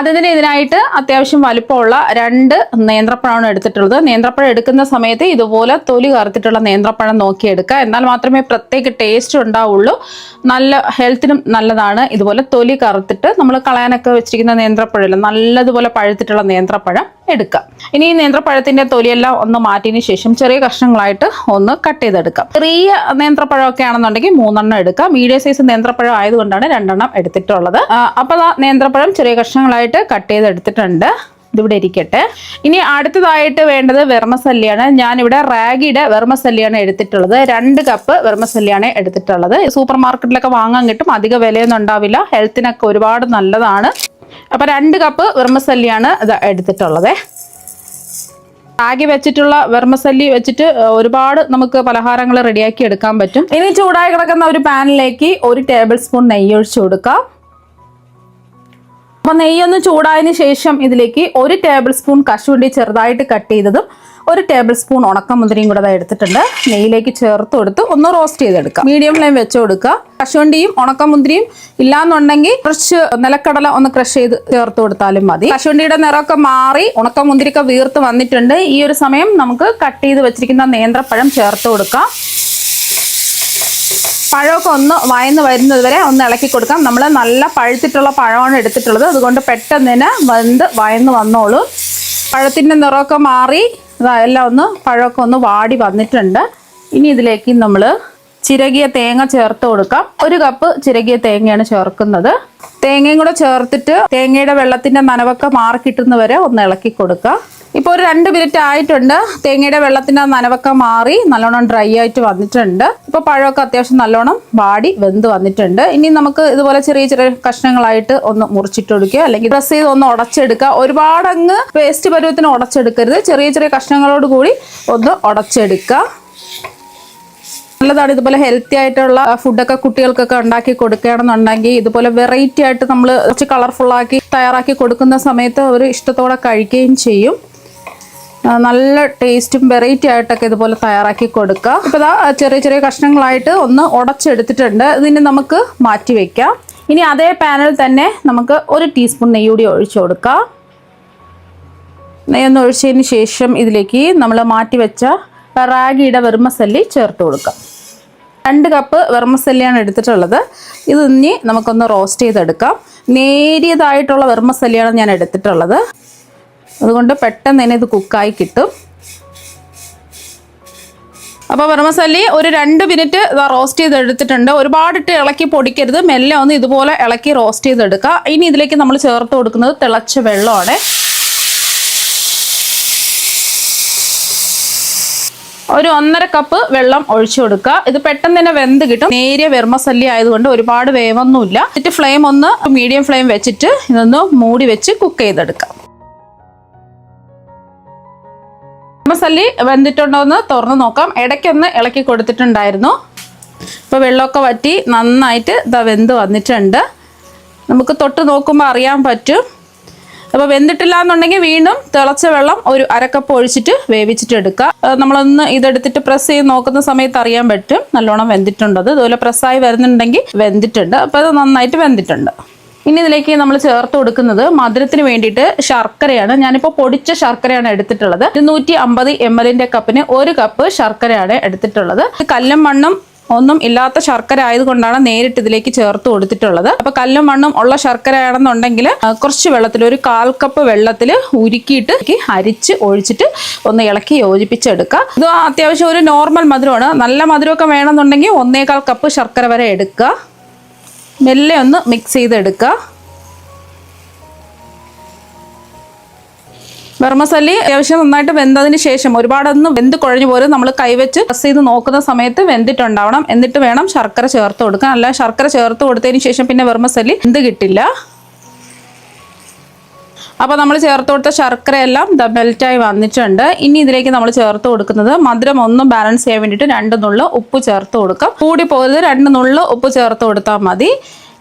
അതിന് ഇതിനായിട്ട് അത്യാവശ്യം വലിപ്പമുള്ള രണ്ട് നേന്ത്രപ്പഴമാണ് എടുത്തിട്ടുള്ളത്. നേന്ത്രപ്പഴം എടുക്കുന്ന സമയത്ത് ഇതുപോലെ തൊലി കറുത്തിട്ടുള്ള നേന്ത്രപ്പഴം നോക്കിയെടുക്കുക എന്നാൽ മാത്രമേ പ്രത്യേക ടേസ്റ്റ് ഉണ്ടാവുള്ളൂ. നല്ല ഹെൽത്തിനും നല്ലതാണ്. ഇതുപോലെ തൊലി കറുത്തിട്ട് നമ്മൾ കളയാനൊക്കെ വെച്ചിരിക്കുന്ന നേന്ത്രപ്പഴം നല്ലതുപോലെ പഴുത്തിട്ടുള്ള നേന്ത്രപ്പഴം എടുക്കുക. ഇനി ഈ നേന്ത്രപ്പഴത്തിന്റെ തൊലിയെല്ലാം ഒന്ന് മാറ്റിയതിന് ശേഷം ചെറിയ കഷ്ണങ്ങളായിട്ട് ഒന്ന് കട്ട് ചെയ്തെടുക്കാം ചെറിയ നേന്ത്രപ്പഴമൊക്കെ ആണെന്നുണ്ടെങ്കിൽ മൂന്നെണ്ണം എടുക്കാം മീഡിയം സൈസ് നേന്ത്രപ്പഴം ആയതുകൊണ്ടാണ് രണ്ടെണ്ണം എടുത്തിട്ടുള്ളത്. ആ, അപ്പൊ ആ നേന്ത്രപ്പഴം ചെറിയ കഷ്ണങ്ങളായിട്ട് കട്ട് ചെയ്തെടുത്തിട്ടുണ്ട്. ഇതിവിടെ ഇരിക്കട്ടെ. ഇനി അടുത്തതായിട്ട് വേണ്ടത് വെർമസല്ലിയാണ് ഞാനിവിടെ റാഗിയുടെ വെർമസല്ലിയാണ് എടുത്തിട്ടുള്ളത്. രണ്ട് കപ്പ് വെർമസല്ലിയാണ് എടുത്തിട്ടുള്ളത്. സൂപ്പർ മാർക്കറ്റിലൊക്കെ വാങ്ങാൻ കിട്ടും. അധിക വിലയൊന്നും ഉണ്ടാവില്ല. ഹെൽത്തിനൊക്കെ ഒരുപാട് നല്ലതാണ്. അപ്പൊ രണ്ട് കപ്പ് വെർമസല്ലിയാണ് ഇത് എടുത്തിട്ടുള്ളത്. റാഗി വെച്ചിട്ടുള്ള വെർമസല്ലി വെച്ചിട്ട് ഒരുപാട് നമുക്ക് പലഹാരങ്ങൾ റെഡിയാക്കി എടുക്കാൻ പറ്റും. ഇനി ചൂടായി കിടക്കുന്ന ഒരു പാനിലേക്ക് ഒരു ടേബിൾ സ്പൂൺ നെയ്യ് ഒഴിച്ചു കൊടുക്കാം. അപ്പൊ നെയ്യൊന്ന് ചൂടായതിനു ശേഷം ഇതിലേക്ക് ഒരു ടേബിൾ സ്പൂൺ കശുവണ്ടി ചെറുതായിട്ട് കട്ട് ചെയ്തതും ഒരു ടേബിൾ സ്പൂൺ ഉണക്കമുന്തിരിയും കൂടെ എടുത്തിട്ടുണ്ട്. നെയ്യിലേക്ക് ചേർത്ത് കൊടുത്ത് ഒന്ന് റോസ്റ്റ് ചെയ്തെടുക്കാം. മീഡിയം ഫ്ലെയിം വെച്ച് കൊടുക്കുക. കശുവണ്ടിയും ഉണക്കമുന്തിരിയും ഇല്ലാന്നുണ്ടെങ്കിൽ കുറച്ച് നിലക്കടല ഒന്ന് ക്രഷ് ചെയ്ത് ചേർത്ത് കൊടുത്താലും മതി. കശുവണ്ടിയുടെ നിറമൊക്കെ മാറി ഉണക്കമുന്തിരിയൊക്കെ വീർത്ത് വന്നിട്ടുണ്ട്. ഈ ഒരു സമയം നമുക്ക് കട്ട് ചെയ്ത് വെച്ചിരിക്കുന്ന നേന്ത്രപ്പഴം ചേർത്ത് കൊടുക്കാം. പഴമൊക്കെ ഒന്ന് വയന്ന് വരുന്നത് വരെ ഒന്ന് ഇളക്കി കൊടുക്കാം. നമ്മൾ നല്ല പഴുത്തിട്ടുള്ള പഴമാണ് എടുത്തിട്ടുള്ളത്. അതുകൊണ്ട് പെട്ടെന്ന് തന്നെ വെന്ത് വയന്ന് വന്നോളൂ. പഴത്തിന്റെ നിറമൊക്കെ മാറി എല്ലാം ഒന്ന് പഴമൊക്കെ ഒന്ന് വാടി വന്നിട്ടുണ്ട്. ഇനി ഇതിലേക്ക് നമ്മൾ ചിരകിയ തേങ്ങ ചേർത്ത് കൊടുക്കാം. ഒരു കപ്പ് ചിരകിയ തേങ്ങയാണ് ചേർക്കുന്നത്. തേങ്ങയും കൂടെ ചേർത്തിട്ട് തേങ്ങയുടെ വെള്ളത്തിന്റെ നനവൊക്കെ മാറി കിട്ടുന്നവരെ ഒന്ന് ഇളക്കി കൊടുക്കാം. ഇപ്പോൾ ഒരു രണ്ട് മിനിറ്റ് ആയിട്ടുണ്ട്. തേങ്ങയുടെ വെള്ളത്തിന്റെ നനവൊക്കെ മാറി നല്ലോണം ഡ്രൈ ആയിട്ട് വന്നിട്ടുണ്ട്. ഇപ്പോൾ പഴമൊക്കെ അത്യാവശ്യം നല്ലോണം വാടി വെന്ത് വന്നിട്ടുണ്ട്. ഇനി നമുക്ക് ഇതുപോലെ ചെറിയ ചെറിയ കഷ്ണങ്ങളായിട്ട് ഒന്ന് മുറിച്ചിട്ട് കൊടുക്കുക അല്ലെങ്കിൽ പ്രസ് ചെയ്ത് ഒന്ന് ഉടച്ചെടുക്കുക. ഒരുപാട് അങ്ങ് പേസ്റ്റ് പരുവത്തിന് ഉടച്ചെടുക്കരുത്. ചെറിയ ചെറിയ കഷ്ണങ്ങളോട് കൂടി ഒന്ന് ഉടച്ചെടുക്കുക. നല്ലതാണ് ഇതുപോലെ ഹെൽത്തി ആയിട്ടുള്ള ഫുഡൊക്കെ കുട്ടികൾക്കൊക്കെ ഉണ്ടാക്കി കൊടുക്കുകയാണെന്നുണ്ടെങ്കിൽ ഇതുപോലെ വെറൈറ്റി ആയിട്ട് നമ്മൾ കുറച്ച് കളർഫുള്ളാക്കി തയ്യാറാക്കി കൊടുക്കുന്ന സമയത്ത് അവർ ഇഷ്ടത്തോടെ കഴിക്കുകയും ചെയ്യും. നല്ല ടേസ്റ്റും വെറൈറ്റി ആയിട്ടൊക്കെ ഇതുപോലെ തയ്യാറാക്കി കൊടുക്കുക ഇപ്പോൾ ഇതാ ചെറിയ ചെറിയ കഷ്ണങ്ങളായിട്ട് ഒന്ന് ഉടച്ചെടുത്തിട്ടുണ്ട്. ഇതിനെ നമുക്ക് മാറ്റി വയ്ക്കാം ഇനി അതേ പാനിൽ തന്നെ നമുക്ക് ഒരു ടീസ്പൂൺ നെയ്യ് കൂടി ഒഴിച്ചു കൊടുക്കാം. നെയ്യൊന്ന് ഒഴിച്ചതിന് ശേഷം ഇതിലേക്ക് നമ്മൾ മാറ്റി വെച്ച റാഗിയുടെ വെർമസല്ലി ചേർത്ത് കൊടുക്കാം. രണ്ട് കപ്പ് വെർമസല്ലിയാണ് എടുത്തിട്ടുള്ളത്. ഇത് ഇനി നമുക്കൊന്ന് റോസ്റ്റ് ചെയ്തെടുക്കാം. നേരിയതായിട്ടുള്ള വെർമസല്ലിയാണ് ഞാൻ എടുത്തിട്ടുള്ളത്. അതുകൊണ്ട് പെട്ടെന്ന് തന്നെ ഇത് കുക്കായി കിട്ടും. അപ്പോൾ പരമസല്ലി ഒരു രണ്ട് മിനിറ്റ് ഇതാ റോസ്റ്റ് ചെയ്ത് എടുത്തിട്ടുണ്ട് ഒരുപാടിട്ട് ഇളക്കി പൊടിക്കരുത്. മെല്ലെ ഒന്ന് ഇതുപോലെ ഇളക്കി റോസ്റ്റ് ചെയ്തെടുക്കുക. ഇനി ഇതിലേക്ക് നമ്മൾ ചേർത്ത് കൊടുക്കുന്നത് തിളച്ച വെള്ളമാണ്. ഒരു ഒന്നര കപ്പ് വെള്ളം ഒഴിച്ചു കൊടുക്കുക. ഇത് പെട്ടെന്ന് തന്നെ വെന്ത് കിട്ടും. നേരിയ വെർമസല്ലി ആയതുകൊണ്ട് ഒരുപാട് വേവൊന്നുമില്ല. എന്നിട്ട് ഫ്ലെയിം ഒന്ന് മീഡിയം ഫ്ലെയിം വെച്ചിട്ട് ഇതൊന്ന് മൂടി വെച്ച് കുക്ക് ചെയ്തെടുക്കാം. വെർമസല്ലി വെന്തിട്ടുണ്ടോ എന്ന് തുറന്ന് നോക്കാം. ഇടയ്ക്കൊന്ന് ഇളക്കി കൊടുത്തിട്ടുണ്ടായിരുന്നു. ഇപ്പോൾ വെള്ളമൊക്കെ വറ്റി നന്നായിട്ട് ഇതാ വെന്ത് വന്നിട്ടുണ്ട്. നമുക്ക് തൊട്ട് നോക്കുമ്പോൾ അറിയാൻ പറ്റും. അപ്പോൾ വെന്തിട്ടില്ല എന്നുണ്ടെങ്കിൽ വീണ്ടും തിളച്ച വെള്ളം ഒരു അരക്കപ്പ് ഒഴിച്ചിട്ട് വേവിച്ചിട്ട് എടുക്കുക. നമ്മളൊന്ന് ഇതെടുത്തിട്ട് പ്രസ് ചെയ്ത് നോക്കുന്ന സമയത്ത് അറിയാൻ പറ്റും. നല്ലോണം വെന്തിട്ടുണ്ടത് ഇതുപോലെ പ്രസ്സായി വരുന്നുണ്ടെങ്കിൽ വെന്തിട്ടുണ്ട്. അപ്പോൾ അത് നന്നായിട്ട് വെന്തിട്ടുണ്ട്. ഇനി ഇതിലേക്ക് നമ്മൾ ചേർത്ത് കൊടുക്കുന്നത് മധുരത്തിന് വേണ്ടിയിട്ട് ശർക്കരയാണ്. ഞാനിപ്പോൾ പൊടിച്ച ശർക്കരയാണ് എടുത്തിട്ടുള്ളത്. ഇരുന്നൂറ്റി അമ്പത് എം എല്ലിന്റെ കപ്പിന് ഒരു കപ്പ് ശർക്കരയാണ് എടുത്തിട്ടുള്ളത്. കല്ലും മണ്ണും ഒന്നും ഇല്ലാത്ത ശർക്കര ആയതുകൊണ്ടാണ് നേരിട്ട് ഇതിലേക്ക് ചേർത്ത് കൊടുത്തിട്ടുള്ളത്. അപ്പൊ കല്ലും മണ്ണും ഉള്ള ശർക്കര ആണെന്നുണ്ടെങ്കിൽ കുറച്ച് വെള്ളത്തിൽ ഒരു കാൽ കപ്പ് വെള്ളത്തിൽ ഉരുക്കിയിട്ട് അരിച്ച് ഒഴിച്ചിട്ട് ഒന്ന് ഇളക്കി യോജിപ്പിച്ചെടുക്കുക. ഇത് അത്യാവശ്യം ഒരു നോർമൽ മധുരമാണ്. നല്ല മധുരമൊക്കെ വേണമെന്നുണ്ടെങ്കിൽ ഒന്നേകാൽ കപ്പ് ശർക്കര വരെ എടുക്കുക. മെല്ലെ ഒന്ന് മിക്സ് ചെയ്തെടുക്കുക വെർമസല്ലി അത്യാവശ്യം നന്നായിട്ട് വെന്തതിന് ശേഷം ഒരുപാടൊന്നും വെന്ത് കുഴഞ്ഞു പോലും നമ്മൾ കൈവച്ച് പ്രസ് ചെയ്ത് നോക്കുന്ന സമയത്ത് വെന്തിട്ടുണ്ടാവണം. എന്നിട്ട് വേണം ശർക്കര ചേർത്ത് കൊടുക്കാൻ. അല്ല ശർക്കര ചേർത്ത് കൊടുത്തതിന് ശേഷം പിന്നെ വെർമസല്ലി എന്ത് കിട്ടില്ല. അപ്പോൾ നമ്മൾ ചേർത്ത് കൊടുത്ത ശർക്കരയെല്ലാം ദ മെൽറ്റായി വന്നിട്ടുണ്ട്. ഇനി ഇതിലേക്ക് നമ്മൾ ചേർത്ത് കൊടുക്കുന്നത് മധുരം ഒന്നും ബാലൻസ് ചെയ്യാൻ വേണ്ടിയിട്ട് രണ്ട് നുള്ളു ഉപ്പ് ചേർത്ത് കൊടുക്കാം. കൂടി പോകരുത് രണ്ട് നുള്ളു ഉപ്പ് ചേർത്ത് കൊടുത്താൽ മതി.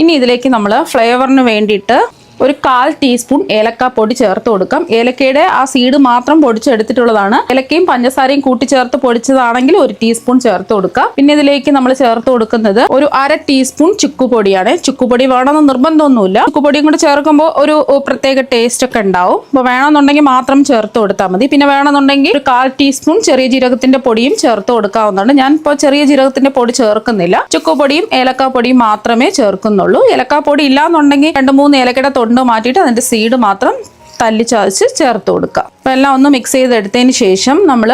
ഇനി ഇതിലേക്ക് നമ്മൾ ഫ്ലേവറിന് വേണ്ടിയിട്ട് ഒരു കാൽ ടീസ്പൂൺ ഏലക്ക പൊടി ചേർത്ത് കൊടുക്കാം. ഏലക്കയുടെ ആ സീഡ് മാത്രം പൊടിച്ചെടുത്തിട്ടുള്ളതാണ്. ഏലക്കയും പഞ്ചസാരയും കൂട്ടി ചേർത്ത് പൊടിച്ചതാണെങ്കിൽ ഒരു ടീസ്പൂൺ ചേർത്ത് കൊടുക്കാം. പിന്നെ ഇതിലേക്ക് നമ്മൾ ചേർത്ത് കൊടുക്കുന്നത് ഒരു അര ടീസ്പൂൺ ചുക്കുപൊടിയാണ്. ചുക്കുപൊടി വേണമെന്ന് നിർബന്ധമൊന്നുമില്ല. ചുക്കുപൊടിയും കൂടെ ചേർക്കുമ്പോൾ ഒരു പ്രത്യേക ടേസ്റ്റ് ഒക്കെ ഉണ്ടാവും. അപ്പോൾ വേണമെന്നുണ്ടെങ്കിൽ മാത്രം ചേർത്ത് കൊടുത്താൽ മതി. പിന്നെ വേണമെന്നുണ്ടെങ്കിൽ ഒരു കാൽ ടീസ്പൂൺ ചെറിയ ജീരകത്തിന്റെ പൊടിയും ചേർത്ത് കൊടുക്കാവുന്നതാണ്. ഞാൻ ഇപ്പോൾ ചെറിയ ജീരകത്തിന്റെ പൊടി ചേർക്കുന്നില്ല. ചുക്കുപൊടിയും ഏലക്കാപ്പൊടിയും പൊടിയും മാത്രമേ ചേർക്കുന്നുള്ളൂ. ഏലക്കാപ്പൊടി പൊടി ഇല്ലാന്നുണ്ടെങ്കിൽ രണ്ട് മൂന്ന് ഏലക്കയുടെ തൊണ്ട് മാറ്റിയിട്ട് അതിന്റെ സീഡ് മാത്രം തല്ലി ചതച്ച് ചേർത്ത് കൊടുക്കുക. അപ്പം എല്ലാം ഒന്ന് മിക്സ് ചെയ്തെടുത്തതിന് ശേഷം നമ്മൾ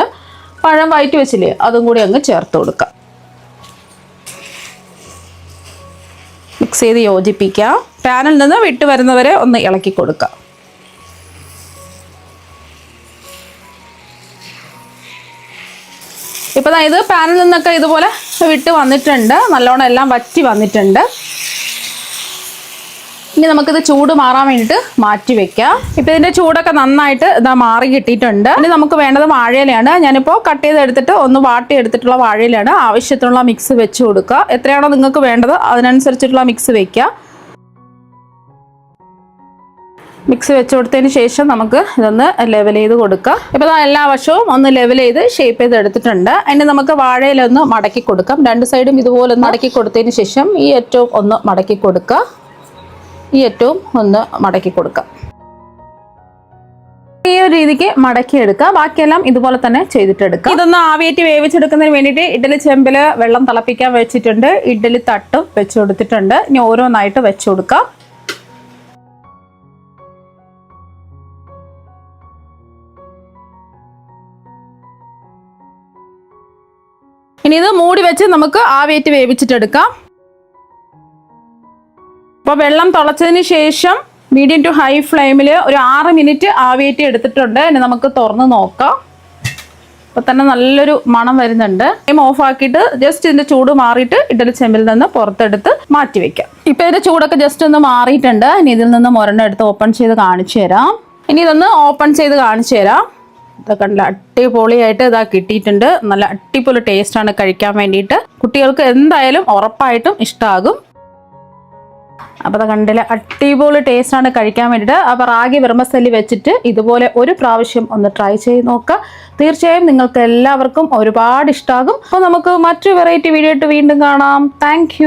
പഴം വയറ്റി വെച്ചില്ലേ അതും കൂടി അങ്ങ് ചേർത്ത് കൊടുക്കുക. മിക്സ് ചെയ്ത് യോജിപ്പിക്കുക. പാനിൽ നിന്ന് വിട്ട് വരുന്നവരെ ഒന്ന് ഇളക്കി കൊടുക്കുക. ഇപ്പം ഇത് പാനിൽ നിന്നൊക്കെ ഇതുപോലെ വിട്ട് വന്നിട്ടുണ്ട്. നല്ലോണം എല്ലാം വറ്റി വന്നിട്ടുണ്ട്. ഇനി നമുക്കിത് ചൂട് മാറാൻ വേണ്ടിയിട്ട് മാറ്റി വെക്കാം. ഇപ്പം ഇതിന്റെ ചൂടൊക്കെ നന്നായിട്ട് ഇതാ മാറി കിട്ടിയിട്ടുണ്ട്. ഇനി നമുക്ക് വേണ്ടത് വാഴയിലയാണ്. ഞാനിപ്പോൾ കട്ട് ചെയ്ത് എടുത്തിട്ട് ഒന്ന് വാട്ടി എടുത്തിട്ടുള്ള വാഴയിലാണ് ആവശ്യത്തിനുള്ള മിക്സ് വെച്ച് കൊടുക്കുക. എത്രയാണോ നിങ്ങൾക്ക് വേണ്ടത് അതിനനുസരിച്ചിട്ടുള്ള മിക്സ് വെക്കുക. മിക്സ് വെച്ച് കൊടുത്തതിന് ശേഷം നമുക്ക് ഇതൊന്ന് ലെവൽ ചെയ്ത് കൊടുക്കാം. ഇപ്പോൾ എല്ലാ വശവും ഒന്ന് ലെവൽ ചെയ്ത് ഷേപ്പ് ചെയ്ത് എടുത്തിട്ടുണ്ട്. അതിന് നമുക്ക് വാഴയിലൊന്ന് മടക്കി കൊടുക്കാം. രണ്ട് സൈഡും ഇതുപോലെ ഒന്ന് മടക്കി കൊടുത്തതിന് ശേഷം ഈ ഏറ്റവും ഒന്ന് മടക്കി കൊടുക്കുക. ഈ ഏറ്റവും ഒന്ന് മടക്കി കൊടുക്കാം. ഈ ഒരു രീതിക്ക് മടക്കി എടുക്കുക ബാക്കിയെല്ലാം ഇതുപോലെ തന്നെ ചെയ്തിട്ടെടുക്കുക ഇതൊന്ന് ആവിയേറ്റ് വേവിച്ചെടുക്കുന്നതിന് വേണ്ടിയിട്ട് ഇഡലി ചെമ്പിൽ വെള്ളം തിളപ്പിക്കാൻ വെച്ചിട്ടുണ്ട്. ഇഡലി തട്ടും വെച്ച് കൊടുത്തിട്ടുണ്ട്. ഇനി ഓരോന്നായിട്ട് വെച്ച് കൊടുക്കാം. ഇനി ഇത് മൂടി വെച്ച് നമുക്ക് ആവിയേറ്റ് വേവിച്ചിട്ടെടുക്കാം. അപ്പോൾ വെള്ളം തിളച്ചതിന് ശേഷം മീഡിയം ടു ഹൈ ഫ്ലെയിമിൽ ഒരു ആറ് മിനിറ്റ് ആവിയേറ്റി എടുത്തിട്ടുണ്ട്. ഇനി നമുക്ക് തുറന്ന് നോക്കാം. അപ്പോൾ തന്നെ നല്ലൊരു മണം വരുന്നുണ്ട്. ഫ്ലെയിം ഓഫ് ആക്കിയിട്ട് ജസ്റ്റ് ഇതിന്റെ ചൂട് മാറിയിട്ട് ഇഡലി ചെമ്പിൽ നിന്ന് പുറത്തെടുത്ത് മാറ്റി വെക്കാം. ഇപ്പോൾ ഇതിന്റെ ചൂടൊക്കെ ജസ്റ്റ് ഒന്ന് മാറിയിട്ടുണ്ട്. ഇനി ഇതിൽ നിന്ന് മുരണ്ട എടുത്ത് ഓപ്പൺ ചെയ്ത് കാണിച്ചു തരാം. ഇനി ഇതൊന്ന് ഓപ്പൺ ചെയ്ത് കാണിച്ചു തരാം. ഇതൊക്കെ നല്ല അടിപൊളിയായിട്ട് ഇതാ കിട്ടിയിട്ടുണ്ട്. നല്ല അടിപൊളി ടേസ്റ്റാണ് കഴിക്കാൻ വേണ്ടിയിട്ട്. കുട്ടികൾക്ക് എന്തായാലും ഉറപ്പായിട്ടും ഇഷ്ടമാകും അപ്പോൾ അത് കണ്ടില്ല അടിപൊളി ടേസ്റ്റാണ് കഴിക്കാൻ വേണ്ടിയിട്ട്. അപ്പോൾ റാഗി വെർമസല്ലി വെച്ചിട്ട് ഇതുപോലെ ഒരു പ്രാവശ്യം ഒന്ന് ട്രൈ ചെയ്ത് നോക്കുക. തീർച്ചയായും നിങ്ങൾക്ക് എല്ലാവർക്കും ഒരുപാട് ഇഷ്ടമാകും അപ്പോൾ നമുക്ക് മറ്റു വെറൈറ്റി വീഡിയോ ആയിട്ട് വീണ്ടും കാണാം. താങ്ക്